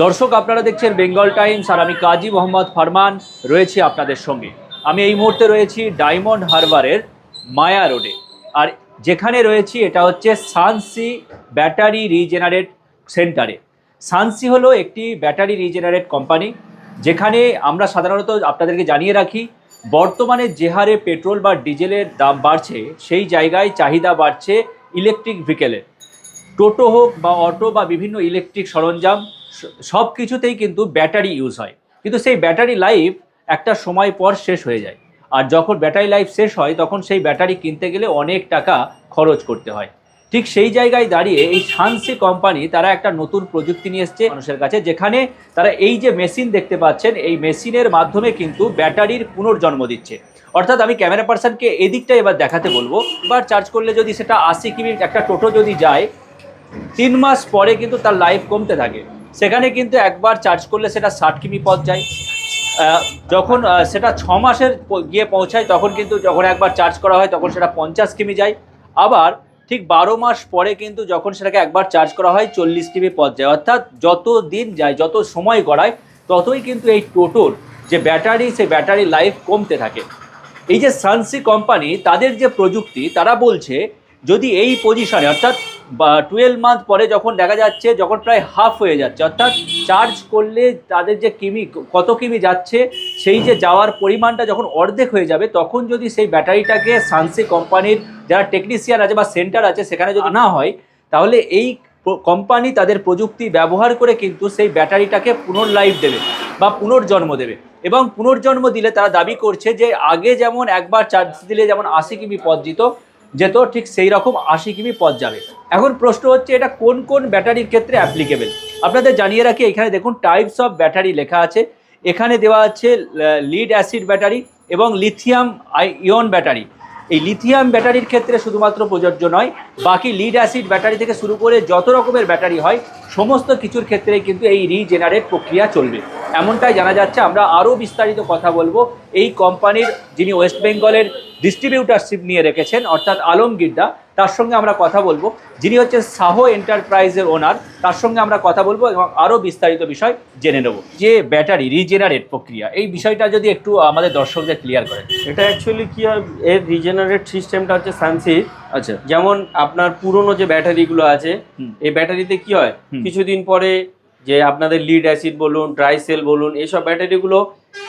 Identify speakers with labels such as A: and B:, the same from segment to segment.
A: দর্শক, আপনারা দেখছেন বেঙ্গল টাইমস আর আমি কাজী মোহাম্মদ ফারমান রয়েছি আপনাদের সঙ্গে। আমি এই মুহূর্তে রয়েছি ডায়মন্ড হারবারের মায়া রোডে। আর যেখানে রয়েছি এটা হচ্ছে সানসি ব্যাটারি রিজেনারেট সেন্টারে। সানসি হলো একটি ব্যাটারি রিজেনারেট কোম্পানি, যেখানে আমরা সাধারণত আপনাদেরকে জানিয়ে রাখি, বর্তমানে যে হারে পেট্রোল বা ডিজেলের দাম বাড়ছে, সেই জায়গায় চাহিদা বাড়ছে ইলেকট্রিক ভেহিকেলের। টোটো হোক বা অটো বা বিভিন্ন ইলেকট্রিক সরঞ্জাম সব কিছুতেই কিন্তু ব্যাটারি ইউজ হয়। কিন্তু সেই ব্যাটারি লাইফ একটা সময় পর শেষ হয়ে যায়। আর যখন ব্যাটারি লাইফ শেষ হয়, তখন সেই ব্যাটারি কিনতে গেলে অনেক টাকা খরচ করতে হয়। ঠিক সেই জায়গায় দাঁড়িয়ে এই সানসি কোম্পানি তারা একটা নতুন প্রযুক্তি নিয়ে এসছে মানুষের কাছে, যেখানে তারা এই যে মেশিন দেখতে পাচ্ছেন, এই মেশিনের মাধ্যমে কিন্তু ব্যাটারির পুনর্জন্ম দিচ্ছে। অর্থাৎ আমি ক্যামেরা পার্সনকে এদিকটা এবার দেখাতে বলব। এবার চার্জ করলে যদি সেটা আশি কিমি একটা টোটো যদি যায় তিন মাস পরে কিন্তু তার লাইফ কমতে থাকে। সেখানে কিন্তু একবার চার্জ করলে সেটা ষাট কিমি পথ যায়। যখন সেটা ছ মাসের গিয়ে পৌঁছায়, তখন কিন্তু যখন একবার চার্জ করা হয়, তখন সেটা পঞ্চাশ কিমি যায়। আবার ঠিক বারো মাস পরে কিন্তু যখন সেটাকে একবার চার্জ করা হয়, চল্লিশ কিমি পথ যায়। অর্থাৎ যত দিন যায়, যত সময় গড়ায়, ততই কিন্তু এই টোটোর যে ব্যাটারি, সেই ব্যাটারি লাইফ কমতে থাকে। এই যে সানসি কোম্পানি তাদের যে প্রযুক্তি, তারা বলছে যদি এই পজিশনে অর্থাৎ, বা টুয়েলভ মান্থ পরে যখন দেখা যাচ্ছে, যখন প্রায় হাফ হয়ে যাচ্ছে, অর্থাৎ চার্জ করলে তাদের যে কিমি, কত কিমি যাচ্ছে, সেই যে যাওয়ার পরিমাণটা যখন অর্ধেক হয়ে যাবে, তখন যদি সেই ব্যাটারিটাকে সানসি কোম্পানির যারা টেকনিশিয়ান আছে বা সেন্টার আছে, সেখানে যদি না হয়, তাহলে এই কোম্পানি তাদের প্রযুক্তি ব্যবহার করে কিন্তু সেই ব্যাটারিটাকে পুনর্লাইফ দেবে বা পুনর্জন্ম দেবে। এবং পুনর্জন্ম দিলে তারা দাবি করছে যে, আগে যেমন একবার চার্জ দিলে যেমন আশি কিমি পথ যেত যেত ঠিক সেই রকম আশি কিমি পথ যাবে। এখন প্রশ্ন হচ্ছে এটা কোন কোন ব্যাটারির ক্ষেত্রে অ্যাপ্লিকেবেল আপনাদের জানিয়ে রাখি, এখানে দেখুন টাইপস অফ ব্যাটারি লেখা আছে। এখানে দেওয়া আছে লিড অ্যাসিড ব্যাটারি এবং লিথিয়াম ইয়ন ব্যাটারি এই লিথিয়াম ব্যাটারির ক্ষেত্রে শুধুমাত্র প্রযোজ্য নয়, বাকি লিড অ্যাসিড ব্যাটারি থেকে শুরু করে যত রকমের ব্যাটারি হয়, সমস্ত কিছুর ক্ষেত্রে কিন্তু এই রিজেনারেট প্রক্রিয়া চলবে। এমনটাই জানা যাচ্ছে। আমরা আরও বিস্তারিত কথা বলব। এই কোম্পানির যিনি ওয়েস্ট বেঙ্গলের ডিস্ট্রিবিউটারশিপ নিয়ে রেখেছেন অর্থাৎ আলমগীরদা তার সঙ্গে আমরা কথা বলব। যিনি হচ্ছে সাহো এন্টারপ্রাইজের ওনার তার সঙ্গে আমরা কথা বলব এবং আরও বিস্তারিত বিষয় জেনে নেব। যে ব্যাটারি রিজেনারেট প্রক্রিয়া এই বিষয়টা যদি একটু আমাদের দর্শকদের ক্লিয়ার করেন।
B: এটা অ্যাকচুয়ালি কী হয় এর রিজেনারেট সিস্টেমটা হচ্ছে সানসি।
A: আচ্ছা।
B: যেমন আপনার পুরনো যে ব্যাটারিগুলো আছে এই ব্যাটারিতে কি হয় কিছুদিন পরে যে আপনাদের লিড অ্যাসিড বলুন ড্রাই সেল বলুন এইসব ব্যাটারিগুলো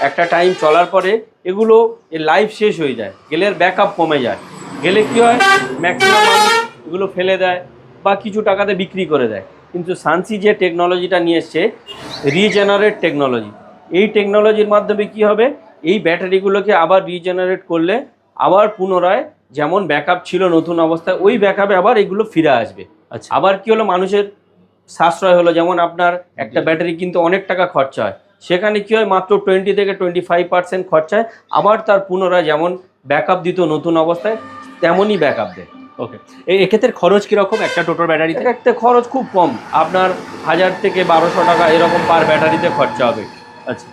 B: একটা টাইম চলার পরে এগুলো এর লাইফ শেষ হয়ে যায় গেলে এর ব্যাকআপ কমে যায়। গেলে কি হয়? ম্যাক্সিমাম এগুলো ফেলে দেয় বা কিছু টাকাতে বিক্রি করে দেয়। কিন্তু সানসি যে টেকনোলজিটা নিয়ে এসছে রিজেনারেট টেকনোলজি এই টেকনোলজির মাধ্যমে কি হবে? এই ব্যাটারিগুলোকে আবার রিজেনারেট করলে আবার পুনরায় যেমন ব্যাকআপ ছিল নতুন অবস্থায় ওই ব্যাকআপে আবার এগুলো ফিরে আসবে।
A: আচ্ছা।
B: আবার কি হলো? মানুষের সাশ্রয় হলো যেমন আপনার একটা ব্যাটারি কিন্তু অনেক টাকা খরচা হয়। সেখানে কি হয় মাত্র টোয়েন্টি থেকে টোয়েন্টি ফাইভ পার্সেন্ট খরচায় আবার তার পুনরায় যেমন ব্যাকআপ দিত নতুন অবস্থায় তেমনই ব্যাকআপ দেয়।
A: ওকে এই এক্ষেত্রে খরচ কীরকম একটা টোটোর ব্যাটারিতে?
B: একটা খরচ খুব কম। আপনার হাজার থেকে বারোশো টাকা এরকম পার ব্যাটারিতে খরচা হবে।
A: আচ্ছা।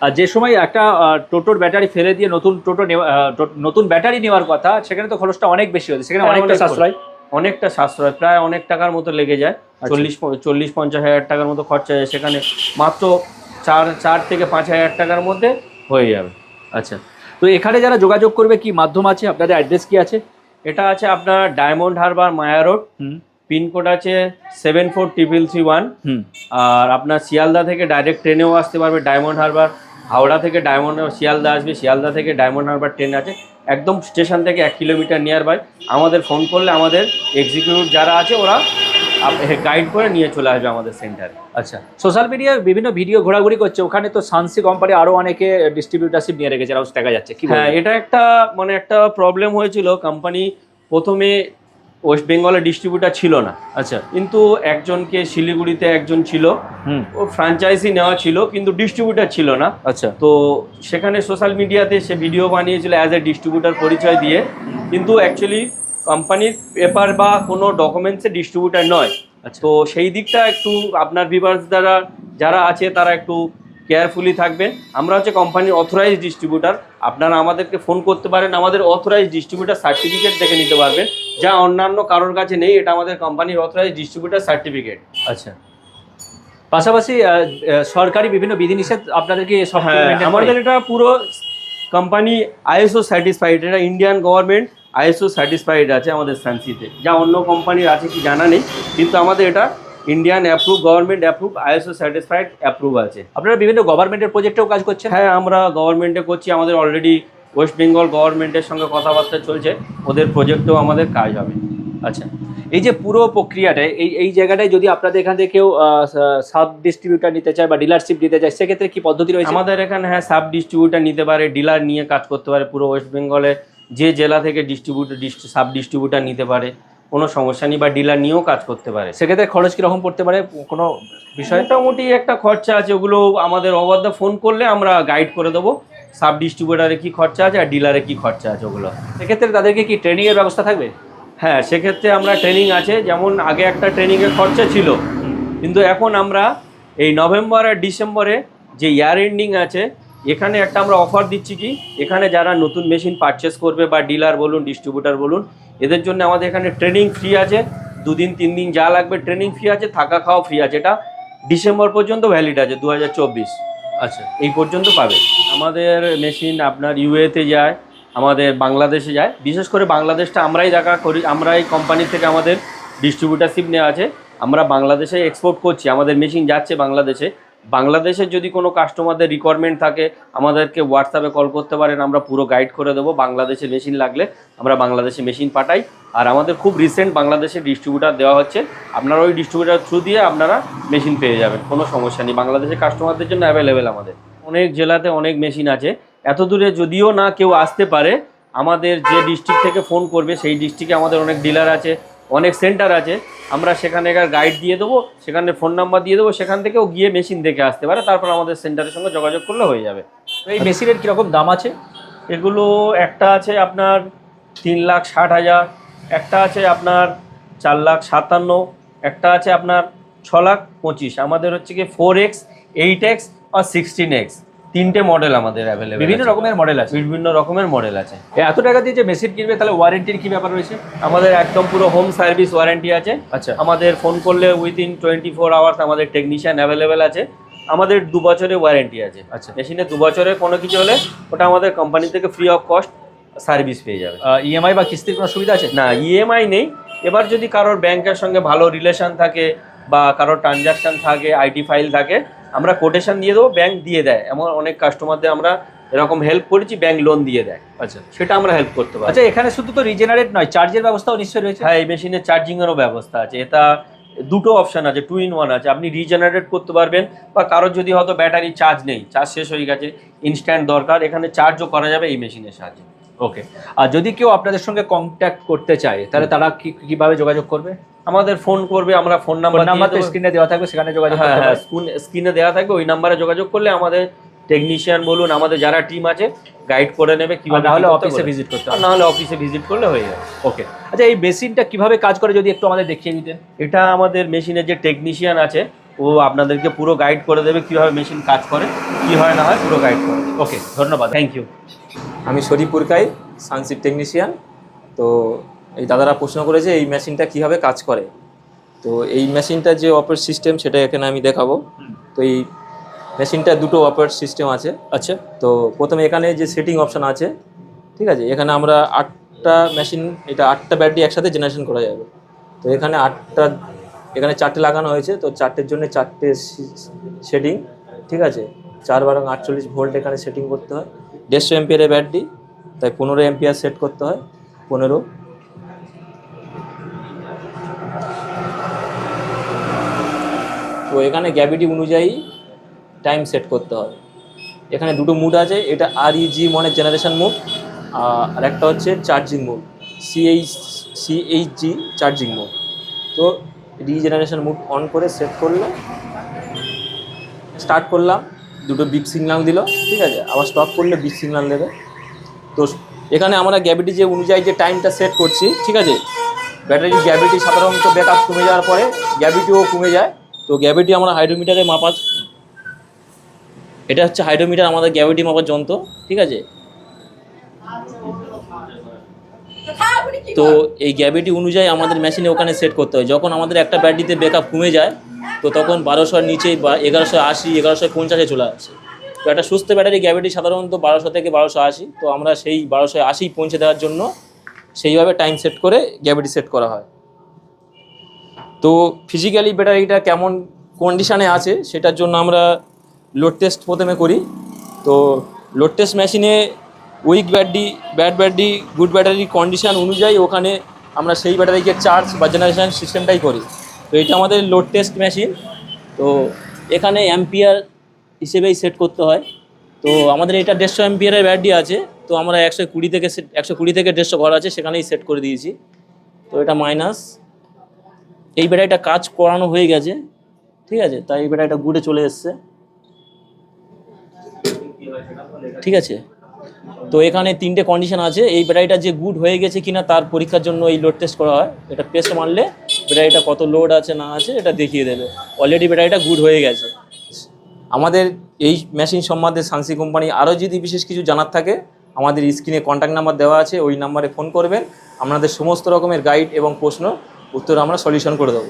A: আর যে সময় একটা টোটোর ব্যাটারি ফেলে দিয়ে নতুন টোটো নেওয়া- নতুন ব্যাটারি নেওয়ার কথা সেখানে তো খরচটা অনেক বেশি হচ্ছে সেখানে
B: হ্যাঁ,
A: অনেকটা সাশ্রয়।
B: অনেকটা সাশ্রয় প্রায় অনেক টাকার মতো লেগে যায়।
A: আচ্ছা।
B: চল্লিশ চল্লিশ পঞ্চাশ হাজার টাকার মতো খরচা যায় সেখানে। মাত্র চার চার থেকে পাঁচ হাজার টাকার মধ্যে হয়ে যাবে।
A: আচ্ছা। তো এখানে যারা যোগাযোগ করবে কি মাধ্যম আছে? আপনাদের অ্যাড্রেস কি আছে?
B: এটা আছে আপনার diamond Harbour Maya road pincode আছে seven four triple three one আর আপনার শিয়ালদা থেকে ডাইরেক্ট ট্রেনেও আসতে পারবে ডায়মন্ড হারবার হাওড়া থেকে ডায়মন্ড শিয়ালদা আসবে শিয়ালদা থেকে ডায়মন্ড হারবার ট্রেন আছে। একদম স্টেশন থেকে এক কিলোমিটার নিয়ার বাই আমাদের ফোন করলে আমাদের এক্সিকিউটিভ যারা আছে ওরা গাইড করে নিয়ে চলে আসবে আমাদের সেন্টারে
A: আচ্ছা। সোশ্যাল মিডিয়ায় বিভিন্ন ভিডিও ঘোরাঘুরি করছে। ওখানে তো সানসি কোম্পানি আরও অনেকে ডিস্ট্রিবিউটারশিপ নিয়ে রেখেছে। দেখা যাচ্ছে। কি
B: হ্যাঁ এটা একটা মানে একটা প্রবলেম হয়েছিল। কোম্পানি প্রথমে ওয়েস্ট বেঙ্গলে ডিস্ট্রিবিউটার ছিল না।
A: আচ্ছা
B: কিন্তু একজনকে শিলিগুড়িতে একজন ছিল। ও ফ্র্যাঞ্চাইজি নেওয়া ছিল কিন্তু ডিস্ট্রিবিউটার ছিল না।
A: আচ্ছা।
B: তো সেখানে সোশ্যাল মিডিয়াতে সে ভিডিও বানিয়েছিল অ্যাজ এ ডিস্ট্রিবিউটার পরিচয় দিয়ে। কিন্তু অ্যাকচুয়ালি কোম্পানির পেপার বা কোনো ডকুমেন্টসে ডিস্ট্রিবিউটার নয়।
A: আচ্ছা।
B: তো সেই দিকটা একটু আপনার ভিভার্স দ্বারা যারা আছে তারা একটু কেয়ারফুলি থাকবেন। আমরা হচ্ছে কোম্পানির অথরাইজ ডিস্ট্রিবিউটার আপনারা আমাদেরকে ফোন করতে পারেন আমাদের অথরাইজ ডিস্ট্রিবিউটার সার্টিফিকেট দেখে নিতে পারবেন। যা অন্যান্য কারোর কাছে নেই এটা আমাদের কোম্পানির অথরাইজ ডিস্ট্রিবিউটার সার্টিফিকেট
A: আচ্ছা। পাশাপাশি সরকারি বিভিন্ন বিধিনিষেধ আপনাদেরকে
B: হ্যাঁ? আমাদের এটা পুরো কোম্পানি আইএসও স্যাটিসফাইড এটা ইন্ডিয়ান গভর্নমেন্ট আইএসও স্যাটিসফাইড আছে আমাদের সানসিতে যা অন্য কোম্পানির আছে কি জানা নেই কিন্তু আমাদের এটা Indian approve government approve ISO satisfied approve আছে।
A: আপনারা বিভিন্ন গভর্নমেন্টের প্রজেক্টেও কাজ করছেন?
B: হ্যাঁ আমরা গভর্নমেন্টে করছি আমাদের অলরেডি ওয়েস্ট বেঙ্গল গভর্নমেন্টের সঙ্গে কথাবার্তা চলছে ওদের প্রজেক্টেও আমাদের কাজ হবে।
A: আচ্ছা এই যে পুরো প্রক্রিয়াটা এই এই জায়গাটায় যদি আপনাদের এখান থেকে কেউ সাব ডিস্ট্রিবিউটার নিতে চায় বা ডিলারশিপ নিতে চায় সেক্ষেত্রে কি পদ্ধতি রয়েছে?
B: আমাদের এখানে হ্যাঁ সাব ডিস্ট্রিবিউটার নিতে পারে ডিলার নিয়ে কাজ করতে পারে পুরো ওয়েস্ট বেঙ্গলে যে জেলা থেকে ডিস্ট্রিবিউটার সাব ডিস্ট্রিবিউটার নিতে পারে কোনো সমস্যা নেই বা ডিলার নিয়েও কাজ করতে পারে।
A: সেক্ষেত্রে খরচ কীরকম পড়তে পারে কোনো বিষয়?
B: মোটামুটি একটা খরচা আছে ওগুলো আমাদের অবাধ ফোন করলে আমরা গাইড করে দেবো। সাব ডিস্ট্রিবিউটারে কি খরচা আছে আর ডিলারে কি খরচা আছে ওগুলো?
A: সেক্ষেত্রে তাদেরকে কি ট্রেনিংয়ের ব্যবস্থা থাকবে?
B: হ্যাঁ সেক্ষেত্রে আমরা ট্রেনিং আছে যেমন আগে একটা ট্রেনিংয়ের খরচা ছিল। কিন্তু এখন আমরা এই নভেম্বর আর ডিসেম্বরে যে ইয়ার এন্ডিং আছে এখানে একটা আমরা অফার দিচ্ছি কি এখানে যারা নতুন মেশিন পারচেস করবে বা ডিলার বলুন ডিস্ট্রিবিউটার বলুন এদের জন্য আমাদের এখানে ট্রেনিং ফ্রি আছে। দুদিন তিন দিন যা লাগবে ট্রেনিং ফ্রি আছে থাকা খাওয়া ফ্রি আছে। এটা ডিসেম্বর পর্যন্ত ভ্যালিড আছে দু হাজার চব্বিশ।
A: আচ্ছা
B: এই পর্যন্ত পাবে। আমাদের মেশিন আপনার ইউএতে যায়, আমাদের বাংলাদেশে যায়। বিশেষ করে বাংলাদেশটা আমরাই দেখা করি, আমরাই কোম্পানি থেকে আমাদের ডিস্ট্রিবিউটারশিপ নেওয়া আছে। আমরা বাংলাদেশে এক্সপোর্ট করছি, আমাদের মেশিন যাচ্ছে বাংলাদেশে। বাংলাদেশের যদি কোনো কাস্টমারদের রিকোয়ারমেন্ট থাকে, আমাদেরকে হোয়াটসঅ্যাপে কল করতে পারেন, আমরা পুরো গাইড করে দেবো। বাংলাদেশে মেশিন লাগলে আমরা বাংলাদেশে মেশিন পাঠাই। আর আমাদের খুব রিসেন্ট বাংলাদেশে ডিস্ট্রিবিউটার দেওয়া হচ্ছে। আপনারা ওই ডিস্ট্রিবিউটার থ্রু দিয়ে আপনারা মেশিন পেয়ে যাবেন, কোনো সমস্যা নেই। বাংলাদেশের কাস্টমারদের জন্য অ্যাভেলেবেল আমাদের। অনেক জেলাতে অনেক মেশিন আছে। এত দূরে যদিও না কেউ আসতে পারে, আমাদের যে ডিস্ট্রিক্ট থেকে ফোন করবে, সেই ডিস্ট্রিক্টে আমাদের অনেক ডিলার আছে, অনেক সেন্টার আছে। আমরা সেখানেকার গাইড দিয়ে দেবো সেখানে ফোন নাম্বার দিয়ে দেবো সেখান থেকেও গিয়ে মেশিন দেখে আসতে পারে তারপর আমাদের সেন্টারের সঙ্গে যোগাযোগ করলে হয়ে যাবে।
A: তো এই মেশিনের কীরকম দাম আছে?
B: এগুলো একটা আছে আপনার তিন লাখ ষাট হাজার একটা আছে আপনার চার লাখ সাতান্ন একটা আছে আপনার ছ লাখ পঁচিশ। আমাদের হচ্ছে কি ফোর এক্স এইট এক্স আর সিক্সটিন এক্স তিনটে মডেল আমাদের অ্যাভেলেবেল
A: বিভিন্ন রকমের মডেল আছে।
B: বিভিন্ন রকমের মডেল আছে।
A: এত টাকা দিয়ে যে মেশিন কিনবে তাহলে ওয়ারেন্টির কি ব্যাপার রয়েছে?
B: আমাদের একদম পুরো হোম সার্ভিস ওয়ারেন্টি আছে।
A: আচ্ছা।
B: আমাদের ফোন করলে উইদিন টোয়েন্টি ফোর আওয়ার্স আমাদের টেকনিশিয়ান অ্যাভেলেবেল আছে। আমাদের দু বছরের ওয়ারেন্টি আছে।
A: আচ্ছা।
B: মেশিনে দু বছরের কোনো কিছু হলে ওটা আমাদের কোম্পানি থেকে ফ্রি অফ কস্ট সার্ভিস পেয়ে যাবে।
A: ইএমআই বা কিস্তির কোনো সুবিধা আছে?
B: না ইএমআই নেই। এবার যদি কারোর ব্যাংকের সঙ্গে ভালো রিলেশন থাকে বা কারোর ট্রানজাকশন থাকে আইটি ফাইল থাকে আমরা কোটেশন দিয়ে দেবো ব্যাংক দিয়ে দেয়। এমন অনেক কাস্টমারদের আমরা এরকম হেল্প করেছি ব্যাংক লোন দিয়ে দেয়।
A: আচ্ছা।
B: সেটা আমরা হেল্প করতে পারি
A: আচ্ছা এখানে শুধু তো রিজেনারেট নয় চার্জের ব্যবস্থাও নিশ্চয়ই রয়েছে?
B: হ্যাঁ এই মেশিনে চার্জিংয়েরও ব্যবস্থা আছে। এটা দুটো অপশান আছে টু ইন ওয়ান আছে। আপনি রিজেনারেট করতে পারবেন বা কারোর যদি হয়তো ব্যাটারি চার্জ নেই চার্জ শেষ হয়ে গেছে ইনস্ট্যান্ট দরকার এখানে চার্জও করা যাবে এই মেশিনের সাহায্যে।
A: ওকে আর যদি কেউ আপনাদের সঙ্গে কন্ট্যাক্ট করতে চায় তাহলে তারা কি কীভাবে যোগাযোগ করবে?
B: আমাদের ফোন করবে আমরা ফোন নাম্বার
A: নাম্বার তো স্ক্রিনে দেওয়া থাকবে সেখানে যোগাযোগ
B: হ্যাঁ
A: করতে
B: হ্যাঁ স্ক্রিনে দেওয়া থাকবে ওই নাম্বারে যোগাযোগ করলে আমাদের টেকনিশিয়ান বলুন আমাদের যারা টিম আছে গাইড করে নেবে কীভাবে
A: না হলে
B: কি করতে
A: অফিসে ভিজিট করতে হবে।
B: নাহলে অফিসে ভিজিট করলে হয়ে যাবে।
A: ওকে আচ্ছা এই মেশিনটা কীভাবে কাজ করে যদি একটু আমাদের দেখিয়ে দিতেন?
B: এটা আমাদের মেশিনের যে টেকনিশিয়ান আছে ও আপনাদেরকে পুরো গাইড করে দেবে কীভাবে মেশিন কাজ করে কি হয় না হয় পুরো গাইড করে
A: ওকে ধন্যবাদ।
B: থ্যাংক ইউ
C: আমি শরীফপুর কাই সানসিপ টেকনিশিয়ান তো এই দাদারা প্রশ্ন করেছে এই মেশিনটা কীভাবে কাজ করে? তো এই মেশিনটার যে অপারেট সিস্টেম সেটা এখানে আমি দেখাবো। তো এই মেশিনটা দুটো অপারেট সিস্টেম আছে।
A: আচ্ছা।
C: তো প্রথমে এখানে যে সেটিং অপশান আছে ঠিক আছে? এখানে আমরা আটটা মেশিন এটা আটটা ব্যাটারি একসাথে জেনারেশন করা যাবে। তো এখানে আটটা এখানে চারটে লাগানো হয়েছে তো চারটের জন্য চারটে সেটিং ঠিক আছে? চার বারং আটচল্লিশ ভোল্ট এখানে সেটিং করতে হয়। দেড়শো এমপিয়ারের ব্যাটারি তাই পনেরো এমপিয়ার সেট করতে হয়, পনেরো। তো এখানে গ্যাভিটি অনুযায়ী টাইম সেট করতে হয়। এখানে দুটো মুড আছে, এটা আর ইজি মানে জেনারেশন মুড আর একটা হচ্ছে charging mode CH CHG charging mode তো রিজেনারেশন মুড অন করে সেট করলে স্টার্ট করলাম। দুটো বিপ সিগনাল দিল, ঠিক আছে? আবার স্টপ করলে বিপ সিগনাল দেবে। তো এখানে আমরা গ্যাভিটি যে অনুযায়ী যে টাইমটা সেট করছি, ঠিক আছে? ব্যাটারির গ্যাভিটি সাধারণত ব্যাকআপ কমে যাওয়ার পরে গ্যাভিটিও কমে যায়। তো গ্যাভিটি আমরা হাইড্রোমিটারে মাপা এটা হচ্ছে হাইড্রোমিটার আমাদের গ্যাভিটি মাপার যন্ত্র, ঠিক আছে? তো এই গ্যাভিটি অনুযায়ী আমাদের মেশিনে ওখানে সেট করতে হয়। যখন আমাদের একটা ব্যাটারিতে ব্যাকআপ কমে যায় তো তখন বারোশোর নিচে বা এগারোশো আশি, এগারোশো পঞ্চাশে চলে আসে। তো একটা সুস্থ ব্যাটারি গ্যাভিটি সাধারণত বারোশো থেকে বারোশো আশি। তো আমরা সেই বারোশো আশি পৌঁছে দেওয়ার জন্য সেইভাবে টাইম সেট করে গ্যাভিটি সেট করা হয়। তো ফিজিক্যালি ব্যাটারিটা কেমন কন্ডিশানে আছে সেটার জন্য আমরা লোড টেস্ট প্রথমে করি। তো লোড টেস্ট মেশিনে weak battery bad battery good ব্যাটারির কন্ডিশান অনুযায়ী ওখানে আমরা সেই ব্যাটারিকে চার্জ বা জেনারেশন সিস্টেমটাই করি। তো এটা আমাদের লোড টেস্ট মেশিন তো এখানে অ্যাম্পিয়ার হিসেবেই সেট করতে হয়। তো আমাদের এটা দেড়শো অ্যাম্পিয়ারের ব্যাটারি আছে। তো আমরা একশো কুড়ি থেকে একশো কুড়ি থেকে দেড়শো ঘর আছে, সেখানেই সেট করে দিয়েছি। তো এটা মাইনাস এই ব্যাটারিটা কাজ করানো হয়ে গেছে। ঠিক আছে? তাই এই ব্যাটারিটা গুডে চলে এসছে। ঠিক আছে? তো এখানে তিনটে কন্ডিশন আছে। এই ব্যাটারিটা যে গুড হয়ে গেছে কিনা তার পরীক্ষার জন্য এই লোড টেস্ট করা হয়। এটা পেস্ট মারলে ব্যাটারিটা কত লোড আছে, না আছে, এটা দেখিয়ে দেবে। অলরেডি ব্যাটারিটা গুড হয়ে গেছে। আমাদের এই মেশিন সম্বন্ধে সানসি কোম্পানি আরও যদি বিশেষ কিছু জানার থাকে, আমাদের স্ক্রিনে কন্ট্যাক্ট নাম্বার দেওয়া আছে, ওই নাম্বারে ফোন করবেন। আপনাদের সমস্ত রকমের গাইড এবং প্রশ্ন, উত্তর আমরা সলিউশন করে দেবো।